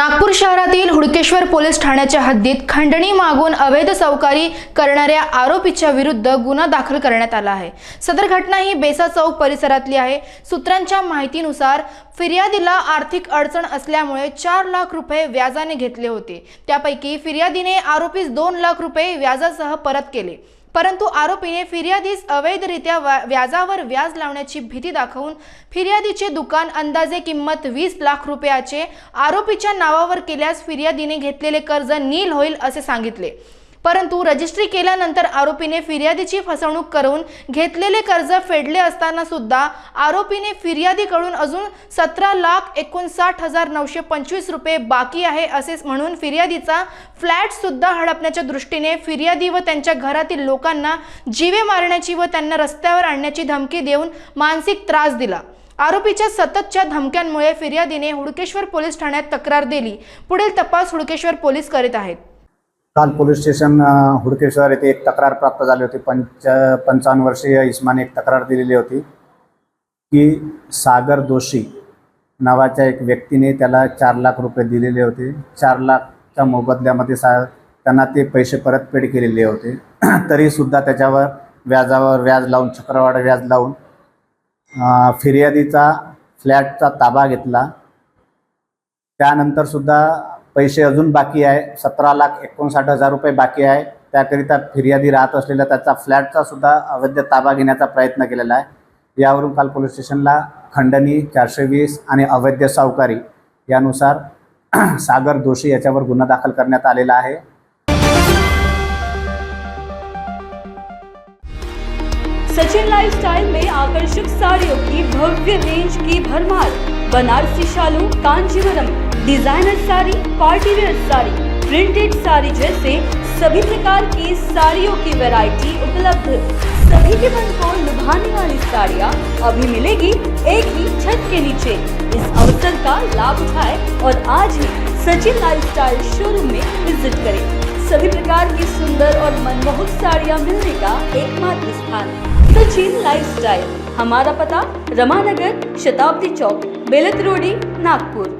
नागपूर शहरातील हुडकेश्वर पोलीस ठाण्याच्या हद्दीत खंडणी मागून अवैध चौकारी करणाऱ्या आरोपीच्या विरुद्ध गुन्हा दाखल करण्यात आला आहे. सदर घटना ही बेसा चौक परिसरातली आहे. सूत्रांच्या माहितीनुसार फिर्यादीला आर्थिक अडचण असल्यामुळे चार लाख रुपये व्याजाने घेतले होते. त्यापैकी फिर्यादीने आरोपीस दोन लाख रुपये व्याजासह परत केले. परंतु आरोपीने फिर्यादीस अवैधरित्या व्या- व्याजावर व्याज लावण्याची भीती दाखवून फिर्यादीचे दुकान अंदाजे किंमत वीस लाख रुपयाचे आरोपीच्या नावावर केल्यास फिर्यादीने घेतलेले कर्ज नील होईल असे सांगितले. परंतु रजिस्ट्री केल्यानंतर आरोपीने फिर्यादीची फसवणूक करून घेतलेले कर्ज फेडले असताना सुद्धा आरोपीने फिर्यादीकडून अजून सतरा लाख एकोणसाठ हजार नऊशे पंचवीस रुपये बाकी आहे असे म्हणून फिर्यादीचा फ्लॅट सुद्धा हडपण्याच्या दृष्टीने फिर्यादी व त्यांच्या घरातील लोकांना जीवे मारण्याची व त्यांना रस्त्यावर आणण्याची धमकी देऊन मानसिक त्रास दिला. आरोपीच्या सततच्या धमक्यांमुळे फिर्यादीने हुडकेश्वर पोलीस ठाण्यात तक्रार दिली. पुढील तपास हुडकेश्वर पोलीस करीत आहेत. काल पोलीस स्टेशन हुडकेश्वर येथे एक तक्रार प्राप्त झाली होती. पंच पंचावन्न वर्षीय इस्माने एक तक्रार दिलेली होती की सागर दोषी नावाच्या एक व्यक्तीने त्याला चार लाख रुपये दिलेले होते. चार लाखच्या मोबदल्यामध्ये सा त्यांना ते पैसे परतफेड केलेले होते. तरीसुद्धा त्याच्यावर व्याजावर व्याज लावून चक्रवाढ व्याज लावून फिर्यादीचा फ्लॅटचा ताबा घेतला. त्यानंतरसुद्धा पैसे अजून बाकी आहे. सतरा लाख एकोणसाठ हजार रुपये बाकी आहे. त्याकरिता फिर्यादी राहत असलेला त्याचा फ्लॅटचा सुद्धा अवैध ताबा घेण्याचा प्रयत्न केलेला आहे. यावरून काल पोलीस स्टेशनला खंडणी चारशे वीस आणि अवैध सावकारी यानुसार सागर दोषी याच्यावर गुन्हा दाखल करण्यात आलेला आहे. सचिन लाइफस्टाइल में आकर्षक साड़ियों की भव्य रेंज की भरमार। बनारसी शालू Kanjeevaram designer sari, party wear sari, printed sari जैसे सभी प्रकार की साड़ियों की वैरायटी उपलब्ध सभी के मन को लुभाने वाली साड़ियाँ अभी मिलेगी एक ही छत के नीचे। इस अवसर का लाभ उठाए और आज ही सचिन लाइफस्टाइल शोरूम में विज़िट करें। सभी प्रकार की सुंदर और मनमोहक साड़ियाँ मिलने का एकमात्र स्थान। सचिन लाइफस्टाइल हमारा पता रमानगर शताब्दी चौक, बेलत रोडी, नागपुर।